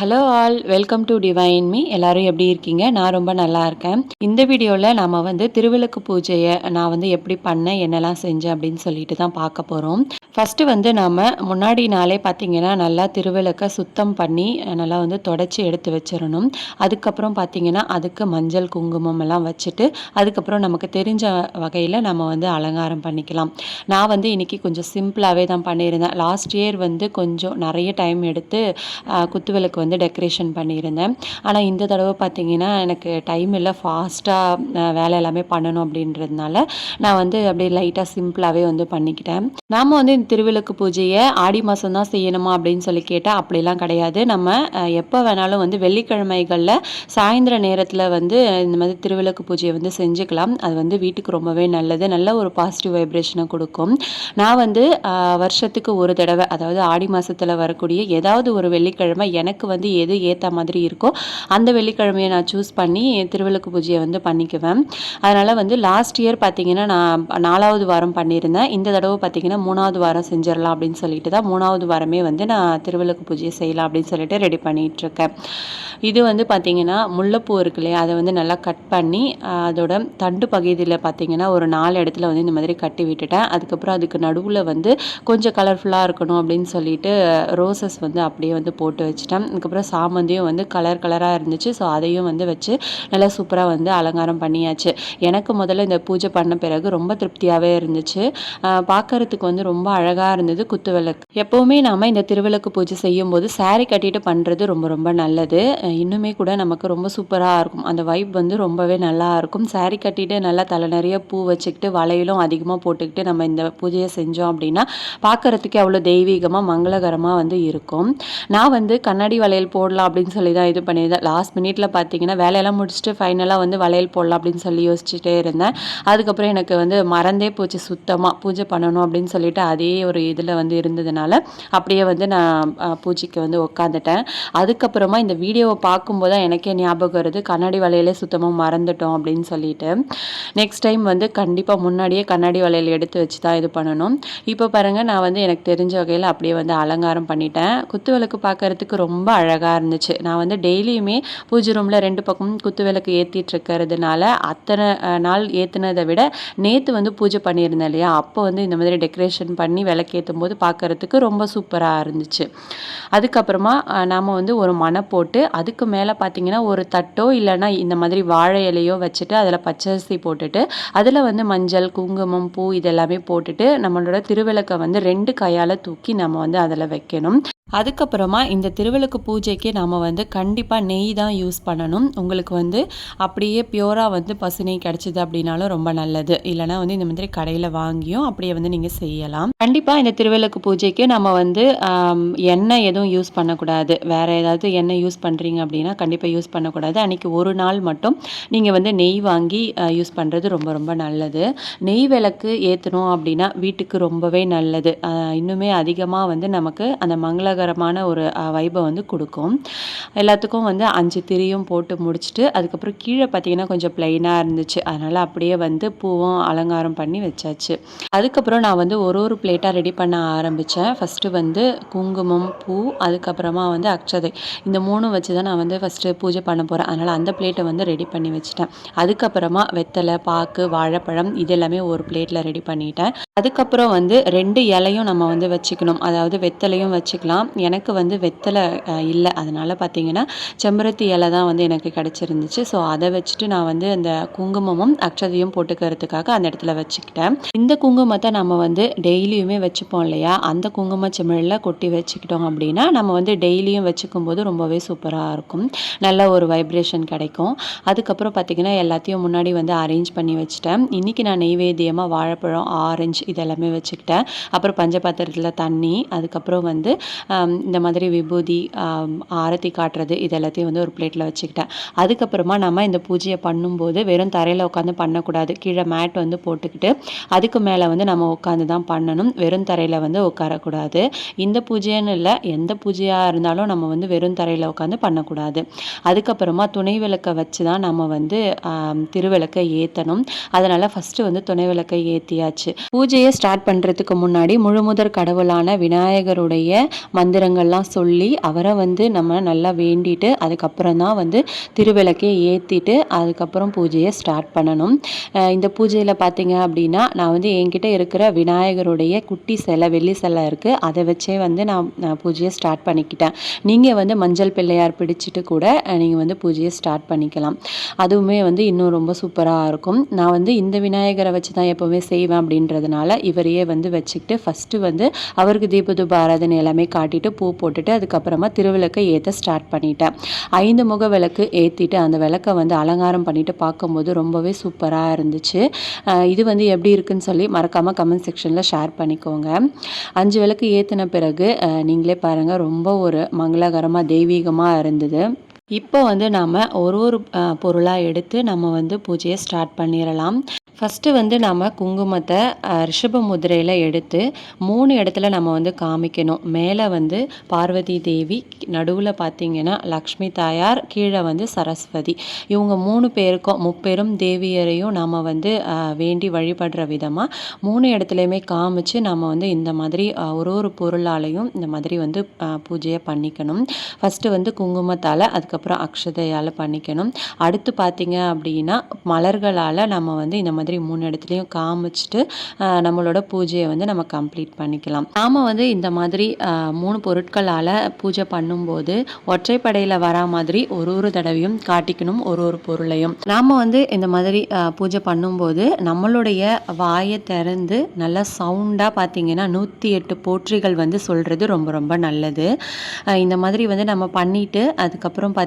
Hello all welcome to divine me எல்லாரும் எப்படி இருக்கீங்க? நான் ரொம்ப நல்லா இருக்கேன். இந்த வீடியோவில் நம்ம வந்து திருவிளக்கு பூஜையை நான் வந்து எப்படி பண்ணேன் என்னெல்லாம் செஞ்சேன் அப்படின்னு சொல்லிட்டு தான் பார்க்க போகிறோம் ஃபஸ்ட்டு வந்து நாம் முன்னாடி நாளே பார்த்திங்கன்னா நல்லா திருவிளக்கை சுத்தம் பண்ணி நல்லா வந்து தொடச்சி எடுத்து வச்சிடணும். அதுக்கப்புறம் பார்த்திங்கன்னா அதுக்கு மஞ்சள் குங்குமம் எல்லாம் வச்சுட்டு அதுக்கப்புறம் நமக்கு தெரிஞ்ச வகையில் நம்ம வந்து அலங்காரம் பண்ணிக்கலாம். நான் வந்து இன்றைக்கி கொஞ்சம் சிம்பிளாகவே தான் பண்ணியிருந்தேன். லாஸ்ட் இயர் வந்து கொஞ்சம் நிறைய டைம் எடுத்து குத்துவிளக்கு வந்து டெக்கரேஷன் பண்ணியிருந்தேன். ஆனால் இந்த தடவை பார்த்திங்கன்னா எனக்கு டைம் இல்லை. ஃபாஸ்ட்டாக வேலை எல்லாமே பண்ணணும் அப்படின்றதுனால நான் வந்து அப்படியே லைட்டாக சிம்பிளாகவே வந்து பண்ணிக்கிட்டேன். நாம் வந்து இந்த திருவிளக்கு பூஜையை ஆடி மாதம் தான் செய்யணுமா அப்படின்னு சொல்லி கேட்டால் அப்படிலாம் கிடையாது. நம்ம எப்போ வேணாலும் வந்து வெள்ளிக்கிழமைகளில் சாயந்தர நேரத்தில் வந்து இந்த மாதிரி திருவிளக்கு பூஜையை வந்து செஞ்சுக்கலாம். அது வந்து வீட்டுக்கு ரொம்பவே நல்லது. நல்ல ஒரு பாசிட்டிவ் வைப்ரேஷனை கொடுக்கும். நான் வந்து வருஷத்துக்கு ஒரு தடவை அதாவது ஆடி மாதத்தில் வரக்கூடிய ஏதாவது ஒரு வெள்ளிக்கிழமை எனக்கு வந்து வந்து எது ஏற்ற மாதிரி இருக்கோ அந்த வெள்ளிக்கிழமையை நான் சூஸ் பண்ணி திருவிளக்கு பூஜையை வந்து பண்ணிக்குவேன். அதனால் வந்து லாஸ்ட் இயர் பார்த்திங்கன்னா நான் நாலாவது வாரம் பண்ணியிருந்தேன். இந்த தடவை பார்த்திங்கன்னா மூணாவது வாரம் செஞ்சிடலாம் அப்படின்னு சொல்லிட்டு தான் மூணாவது வாரமே வந்து நான் திருவிளக்கு பூஜையை செய்யலாம் அப்படின்னு சொல்லிட்டு ரெடி பண்ணிகிட்ருக்கேன் இது வந்து பார்த்திங்கன்னா முல்லைப்பூ இருக்கு இல்லையா அதை வந்து நல்லா கட் பண்ணி அதோட தண்டு பகுதியில் பார்த்திங்கன்னா ஒரு நாலு இடத்துல வந்து இந்த மாதிரி கட்டி விட்டுட்டேன். அதுக்கப்புறம் அதுக்கு நடுவில் வந்து கொஞ்சம் கலர்ஃபுல்லாக இருக்கணும் அப்படின்னு சொல்லிட்டு ரோசஸ் வந்து அப்படியே வந்து போட்டு வச்சுட்டேன். அதுக்கப்புறம் சாமந்தியும் வந்து கலர் கலராக இருந்துச்சு. ஸோ அதையும் வந்து வச்சு நல்லா சூப்பராக வந்து அலங்காரம் பண்ணியாச்சு. எனக்கு முதல்ல இந்த பூஜை பண்ண பிறகு ரொம்ப திருப்தியாகவே இருந்துச்சு. பார்க்கறதுக்கு வந்து ரொம்ப அழகாக இருந்தது குத்து விளக்கு எப்போவுமே நாம் இந்த திருவிளக்கு பூஜை செய்யும் போது சாரீ கட்டிட்டு பண்ணுறது ரொம்ப ரொம்ப நல்லது. இன்னுமே கூட நமக்கு ரொம்ப சூப்பராக இருக்கும். அந்த வைப் வந்து ரொம்பவே நல்லா இருக்கும். சாரீ கட்டிட்டு நல்லா தலை நிறைய பூ வச்சுக்கிட்டு வளையலும் அதிகமாக போட்டுக்கிட்டு நம்ம இந்த பூஜையை செஞ்சோம் அப்படின்னா பார்க்குறதுக்கே அவ்வளோ தெய்வீகமாக மங்களகரமாக வந்து இருக்கும். நான் வந்து கண்ணாடி வளையல் போடலாம் அப்படின்னு சொல்லி தான் இது பண்ணியிருந்தேன். லாஸ்ட் மினிட்ல பார்த்தீங்கன்னா வேலையெல்லாம் முடிச்சுட்டு ஃபைனலாக வந்து வளையல் போடலாம் அப்படின்னு சொல்லி யோசிச்சுட்டே இருந்தேன். அதுக்கப்புறம் எனக்கு வந்து மறந்தே போச்சு சுத்தமாக பூஜை பண்ணணும் அப்படின்னு சொல்லிட்டு அதே ஒரு இதில் வந்து இருந்ததுனால அப்படியே வந்து நான் பூஜைக்கு வந்து உட்காந்துட்டேன் அதுக்கப்புறமா இந்த வீடியோவை பார்க்கும்போது தான் எனக்கே ஞாபகம் வருது. கண்ணாடி வளையலே சுத்தமாக மறந்துட்டோம் அப்படின்னு சொல்லிட்டு. நெக்ஸ்ட் டைம் வந்து கண்டிப்பாக முன்னாடியே கண்ணாடி வளையல் எடுத்து வச்சு தான் இது பண்ணணும். இப்போ பாருங்கள் நான் வந்து எனக்கு தெரிஞ்ச வகையில் அப்படியே வந்து அலங்காரம் பண்ணிட்டேன். குத்து விளக்கு பார்க்கறதுக்கு ரொம்ப அழகாக அழகாக இருந்துச்சு. நான் வந்து டெய்லியுமே பூஜை ரூமில் ரெண்டு பக்கமும் குத்து விளக்கு ஏற்றிட்டு இருக்கிறதுனால அத்தனை நாள் ஏற்றுனதை விட நேற்று வந்து பூஜை பண்ணியிருந்தேன் இல்லையா? அப்போ வந்து இந்த மாதிரி டெக்கரேஷன் பண்ணி விளக்கேற்றும் போது பார்க்குறதுக்கு ரொம்ப சூப்பராக இருந்துச்சு. அதுக்கப்புறமா நாம் வந்து ஒரு மனை போட்டு அதுக்கு மேலே பார்த்தீங்கன்னா ஒரு தட்டோ இல்லைன்னா இந்த மாதிரி வாழை இலையோ வச்சுட்டு அதில் பச்சரிசி போட்டுட்டு அதில் வந்து மஞ்சள் குங்குமம் பூ இதெல்லாமே போட்டுட்டு நம்மளோட திருவிளக்கை வந்து ரெண்டு கையால் தூக்கி நம்ம வந்து அதில் வைக்கணும். அதுக்கப்புறமா இந்த திருவிளக்கு பூஜைக்கு நாம் வந்து கண்டிப்பாக நெய் தான் யூஸ் பண்ணணும். உங்களுக்கு வந்து அப்படியே பியூராக வந்து பசு நெய் கிடச்சிது அப்படின்னாலும் ரொம்ப நல்லது. இல்லைனா வந்து இந்த மாதிரி கடையில் வாங்கியும் அப்படியே வந்து நீங்கள் செய்யலாம். கண்டிப்பாக இந்த திருவிளக்கு பூஜைக்கு நம்ம வந்து எண்ணெய் எதுவும் யூஸ் பண்ணக்கூடாது. வேறு ஏதாவது எண்ணெய் யூஸ் பண்ணுறீங்க அப்படின்னா கண்டிப்பாக யூஸ் பண்ணக்கூடாது. அன்றைக்கி ஒரு நாள் மட்டும் நீங்கள் வந்து நெய் வாங்கி யூஸ் பண்ணுறது ரொம்ப ரொம்ப நல்லது. நெய் விளக்கு ஏற்றணும் அப்படின்னா வீட்டுக்கு ரொம்பவே நல்லது. இன்னுமே அதிகமாக வந்து நமக்கு அந்த மங்கள மங்களகரமான ஒரு வைபை வந்து கொடுக்கும். எல்லாத்துக்கும் வந்து அஞ்சு திரியும் போட்டு முடிச்சுட்டு அதுக்கப்புறம் கீழே பார்த்தீங்கன்னா கொஞ்சம் ப்ளைனாக இருந்துச்சு. அதனால் அப்படியே வந்து பூவும் அலங்காரம் பண்ணி வச்சாச்சு. அதுக்கப்புறம் நான் வந்து ஒரு ஒரு பிளேட்டாக ரெடி பண்ண ஆரம்பித்தேன் ஃபஸ்ட்டு வந்து குங்குமம் பூ அதுக்கப்புறமா வந்து அக்ஷதை. இந்த மூணும் வச்சு தான் நான் வந்து ஃபஸ்ட்டு பூஜை பண்ண போகிறேன் அதனால் அந்த பிளேட்டை வந்து ரெடி பண்ணி வச்சுட்டேன். அதுக்கப்புறமா வெத்தலை பாக்கு வாழைப்பழம் இது எல்லாமே ஒரு பிளேட்டில் ரெடி பண்ணிட்டேன். அதுக்கப்புறம் வந்து ரெண்டு இலையும் நம்ம வந்து வச்சுக்கணும். அதாவது வெத்தலையும் வச்சுக்கலாம். எனக்கு வந்து வெத்தலை இல்லை. அதனால் பார்த்தீங்கன்னா செம்பருத்தி இலை தான் வந்து எனக்கு கிடச்சிருந்துச்சு. ஸோ அதை வச்சுட்டு நான் வந்து அந்த குங்குமமும் அக்ஷதையும் போட்டுக்கிறதுக்காக அந்த இடத்துல வச்சுக்கிட்டேன். இந்த குங்குமத்தை நம்ம வந்து டெய்லியுமே வச்சுப்போம் இல்லையா? அந்த குங்கும செமிழில் கொட்டி வச்சுக்கிட்டோம் அப்படின்னா நம்ம வந்து டெய்லியும் வச்சுக்கும் போது ரொம்பவே சூப்பராக இருக்கும். நல்ல ஒரு வைப்ரேஷன் கிடைக்கும். அதுக்கப்புறம் பார்த்திங்கன்னா எல்லாத்தையும் முன்னாடி வந்து அரேஞ்ச் பண்ணி வச்சுட்டேன். இன்றைக்கி நான் நெய்வேத்தியமாக வாழைப்பழம் ஆரஞ்சு இதெல்லாமே வச்சுக்கிட்டேன். அப்புறம் பஞ்சபாத்திரத்தில் தண்ணி அதுக்கப்புறம் வந்து இந்த மாதிரி விபூதி ஆரத்தி காட்டுறது இது எல்லாத்தையும் வந்து ஒரு பிளேட்டில் வச்சுக்கிட்டேன். அதுக்கப்புறமா நம்ம இந்த பூஜையை பண்ணும்போது வெறும் தரையில் உட்காந்து பண்ணக்கூடாது. கீழே மேட் வந்து போட்டுக்கிட்டு அதுக்கு மேலே வந்து நம்ம உட்காந்து தான் பண்ணணும். வெறும் தரையில் வந்து உட்காரக்கூடாது. இந்த பூஜைன்னு இல்லை எந்த பூஜையாக இருந்தாலும் நம்ம வந்து வெறும் தரையில் உட்காந்து பண்ணக்கூடாது. அதுக்கப்புறமா துணை விளக்கை வச்சு தான் நம்ம வந்து திருவிளக்கை ஏற்றணும் அதனால் ஃபஸ்ட்டு வந்து துணை விளக்கை ஏற்றியாச்சு பூஜையை ஸ்டார்ட் பண்ணுறதுக்கு முன்னாடி முழுமுதற் கடவுளான விநாயகருடைய மந்திரங்கள்லாம் சொல்லி அவரை வந்து நம்ம நல்லா வேண்டிட்டு அதுக்கப்புறம் தான் வந்து திருவிளக்கே ஏற்றிட்டு அதுக்கப்புறம் பூஜையை ஸ்டார்ட் பண்ணணும். இந்த பூஜையில் பார்த்தீங்க அப்படின்னா நான் வந்து என்கிட்ட இருக்கிற விநாயகருடைய குட்டி சிலை வெள்ளி சிலை இருக்குது அதை வச்சே வந்து நான் பூஜையை ஸ்டார்ட் பண்ணிக்கிட்டேன். நீங்கள் வந்து மஞ்சள் பிள்ளையார் பிடிச்சிட்டு கூட நீங்கள் வந்து பூஜையை ஸ்டார்ட் பண்ணிக்கலாம். அதுவுமே வந்து இன்னும் ரொம்ப சூப்பராக இருக்கும். நான் வந்து இந்த விநாயகரை வச்சு தான் எப்போவுமே செய்வேன் அப்படின்றதுனால இவரையே வந்து வச்சுக்கிட்டு ஃபஸ்ட்டு வந்து அவருக்கு தீபதூப ஆராதனை எல்லாமே கட்டிட்டு பூ போட்டுட்டு அதுக்கப்புறமா திருவிளக்கை ஏற்ற ஸ்டார்ட் பண்ணிட்டேன். ஐந்து முக விளக்கு ஏற்றிட்டு அந்த விளக்கை வந்து அலங்காரம் பண்ணிட்டு பார்க்கும்போது ரொம்பவே சூப்பராக இருந்துச்சு. இது வந்து எப்படி இருக்குன்னு சொல்லி மறக்காமல் கமெண்ட் செக்ஷனில் ஷேர் பண்ணிக்கோங்க. அஞ்சு விளக்கு ஏற்றின பிறகு நீங்களே பாருங்கள் ரொம்ப ஒரு மங்களகரமாக தெய்வீகமாக இருந்தது. இப்போ வந்து நாம் ஒரு ஒரு பொருளாக எடுத்து நம்ம வந்து பூஜையை ஸ்டார்ட் பண்ணிடலாம் ஃபஸ்ட்டு வந்து நம்ம குங்குமத்தை ரிஷப முதிரையில் எடுத்து மூணு இடத்துல நம்ம வந்து காமிக்கணும். மேலே வந்து பார்வதி தேவி நடுவில் பார்த்திங்கன்னா லக்ஷ்மி தாயார் கீழே வந்து சரஸ்வதி. இவங்க மூணு பேருக்கும் முப்பெரும் தேவியரையும் நம்ம வந்து வேண்டி வழிபடுற விதமாக மூணு இடத்துலையுமே காமிச்சு நம்ம வந்து இந்த மாதிரி ஒரு ஒரு பொருளாலையும் இந்த மாதிரி வந்து பூஜையை பண்ணிக்கணும். ஃபஸ்ட்டு வந்து குங்குமத்தால் அதுக்கு அதுக்கப்புறம் அக்ஷதையால் பண்ணிக்கணும். அடுத்து பார்த்திங்க அப்படின்னா மலர்களால் நம்ம வந்து இந்த மாதிரி மூணு இடத்துலையும் காமிச்சிட்டு நம்மளோட பூஜையை வந்து நம்ம கம்ப்ளீட் பண்ணிக்கலாம். நாம் வந்து இந்த மாதிரி மூணு பொருட்களால் பூஜை பண்ணும்போது ஒற்றைப்படையில் வரா மாதிரி ஒரு ஒரு தடவையும் காட்டிக்கணும் ஒரு ஒரு பொருளையும். நாம் வந்து இந்த மாதிரி பூஜை பண்ணும்போது நம்மளுடைய வாயை திறந்து நல்லா சவுண்டாக பார்த்தீங்கன்னா நூற்றி எட்டு போற்றிகள் வந்து சொல்கிறது ரொம்ப ரொம்ப நல்லது. இந்த மாதிரி வந்து நம்ம பண்ணிவிட்டு அதுக்கப்புறம் பார்த்திங்கன்னா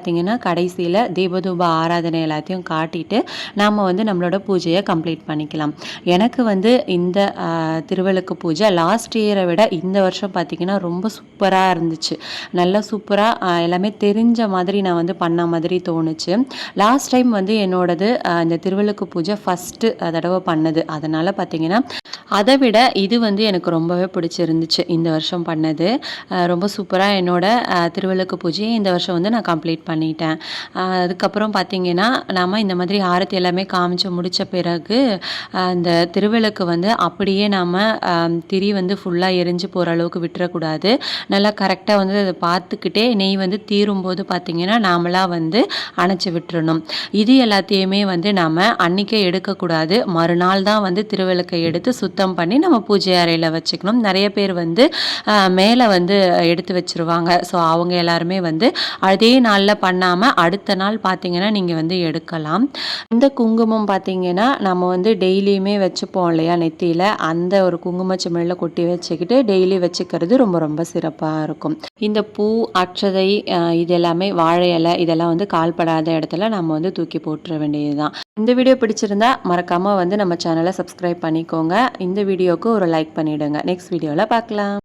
கடைசியில் தீபதூப ஆராதனை எல்லாத்தையும் காட்டிட்டு நாம் வந்து நம்மளோட பூஜையை கம்ப்ளீட் கம்ப்ளீட் பண்ணிக்கலாம். எனக்கு வந்து இந்த திருவிளக்கு பூஜை லாஸ்ட் இயரை விட இந்த வருஷம் பார்த்திங்கன்னா ரொம்ப சூப்பராக இருந்துச்சு. நல்லா சூப்பராக எல்லாமே தெரிஞ்ச மாதிரி நான் வந்து பண்ண மாதிரி தோணுச்சு. லாஸ்ட் டைம் வந்து என்னோடது இந்த திருவிளக்கு பூஜை ஃபஸ்ட்டு தடவை பண்ணது. அதனால் பார்த்திங்கன்னா அதை விட இது வந்து எனக்கு ரொம்பவே பிடிச்சிருந்துச்சு இந்த வருஷம் பண்ணது. ரொம்ப சூப்பராக என்னோட திருவிளக்கு பூஜையை இந்த வருஷம் வந்து நான் கம்ப்ளீட் பண்ணிட்டேன். அதுக்கப்புறம் பார்த்திங்கன்னா நாம் இந்த மாதிரி ஆரத்தி எல்லாமே காமிச்சு முடித்த பிறகு அந்த திருவிளக்கு வந்து அப்படியே நாம் திரி வந்து ஃபுல்லாக எரிஞ்சு போகிற அளவுக்கு விட்டுறக்கூடாது. நல்லா கரெக்டாக வந்து அதை பார்த்துக்கிட்டே நெய் வந்து தீரும்போது பார்த்திங்கன்னா நாமளாக வந்து அணைச்சி விட்டுறணும். இது எல்லாத்தையுமே வந்து நாம் அன்றைக்கே எடுக்கக்கூடாது. மறுநாள் தான் வந்து திருவிளக்கை எடுத்து சுத்தம் பண்ணி நம்ம பூஜை அறையில் வச்சுக்கணும். நிறைய பேர் வந்து மேலே வந்து எடுத்து வச்சுருவாங்க. ஸோ அவங்க எல்லாருமே வந்து அதே நாளில் பண்ணாமல் அடுத்த நாள் பார்த்தீங்கன்னா நீங்கள் வந்து எடுக்கலாம். இந்த குங்குமம் பார்த்திங்கன்னா நம்ம வந்து டெய்லியுமே வச்சுப்போம் இல்லையா நெத்தியில்? அந்த ஒரு குங்குமச்சிமிழில் கொட்டி வச்சுக்கிட்டு டெய்லி வச்சுக்கிறது ரொம்ப ரொம்ப சிறப்பாக இருக்கும். இந்த பூ அச்சதை இது எல்லாமே வாழை இலை இதெல்லாம் வந்து கால்படாத இடத்துல நம்ம வந்து தூக்கி போட்டுற வேண்டியது தான் இந்த வீடியோ பிடிச்சிருந்தா மறக்காமல் வந்து நம்ம சேனலை சப்ஸ்கிரைப் பண்ணிக்கோங்க. இந்த வீடியோவுக்கு ஒரு லைக் பண்ணிவிடுங்க நெக்ஸ்ட் வீடியோவில் பார்க்கலாம்